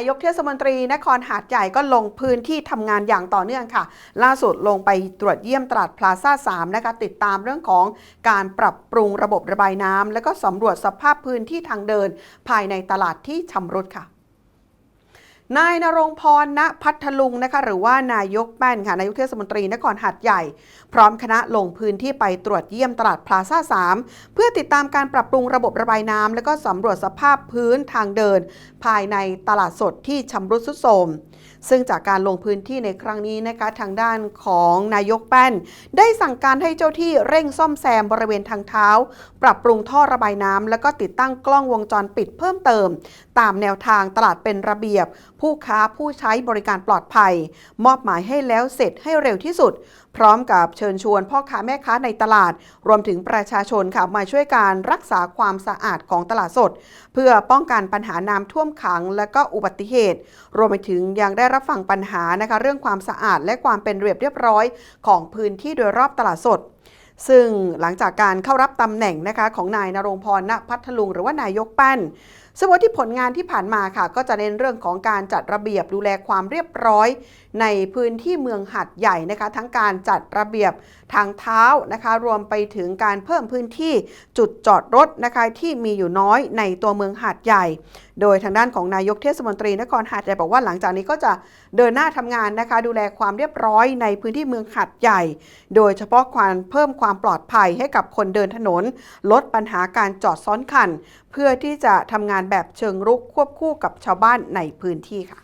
นายกเทศมนตรีนครหาดใหญ่ก็ลงพื้นที่ทำงานอย่างต่อเนื่องค่ะ ล่าสุดลงไปตรวจเยี่ยมตลาดพลาซ่า3นะคะติดตามเรื่องของการปรับปรุงระบบระบายน้ำและก็สำรวจสภาพพื้นที่ทางเดิน ภายในตลาดที่ชำรุดค่ะ นายนรงพร ณ พัทลุงนะคะ หรือว่านายกแป้นค่ะ นายกเทศมนตรีนครหัดใหญ่ พร้อมคณะลงพื้นที่ไปตรวจเยี่ยมตลาดพลาซ่า 3 เพื่อติดตามการปรับปรุงระบบระบายน้ำ และก็สำรวจสภาพพื้นทางเดิน ภายในตลาดสดที่ชำรุดทรุดโทรมซึ่งจากการลงพื้นที่ในครั้งนี้นะคะ ทางด้านของนายกแป้น ได้สั่งการให้เจ้าที่เร่งซ่อมแซมบริเวณทางเท้า ปรับปรุงท่อระบายน้ำและก็ติดตั้งกล้องวงจรปิดเพิ่มเติม ตามแนวทางตลาดเป็นระเบียบผู้ค้าผู้ใช้บริการปลอดภัย มอบหมายให้แล้วเสร็จให้เร็วที่สุด พร้อมกับเชิญชวนพ่อค้าแม่ค้าในตลาด รวมถึงประชาชนค่ะมาช่วยการรักษาความสะอาดของตลาดสด เพื่อป้องกันปัญหาน้ำท่วมขัง และก็อุบัติเหตุ รวมไปถึงยังได้รับฟังปัญหานะคะเรื่องความสะอาดและความเป็นเรียบเรียบร้อย ของพื้นที่โดยรอบตลาดสด ซึ่งหลังจากการเข้ารับตำแหน่งนะคะของนายนรงพรณพัทลุงหรือว่านายกแป้นซึ่งว่าที่ผลงานที่ผ่านมาค่ะ ก็จะเน้นเรื่องของการจัดระเบียบดูแลความเรียบร้อย ในพื้นที่เมืองหัดใหญ่นะคะ ทั้งการจัดระเบียบทางเท้านะคะ รวมไปถึงการเพิ่มพื้นที่จุดจอดรถนะคะที่มีอยู่น้อยในตัวเมืองหาดใหญ่ โดยทางด้านของนายกเทศมนตรีนครหาดใหญ่บอกว่าหลังจากนี้ก็จะเดินหน้าทำงานนะคะ ดูแลความเรียบร้อยในพื้นที่เมืองหาดใหญ่ โดยเฉพาะความเพิ่มความความปลอดภัยให้กับคนเดินถนน ลดปัญหาการจอดซ้อนคัน เพื่อที่จะทำงานแบบเชิงรุกควบคู่กับชาวบ้านในพื้นที่ค่ะ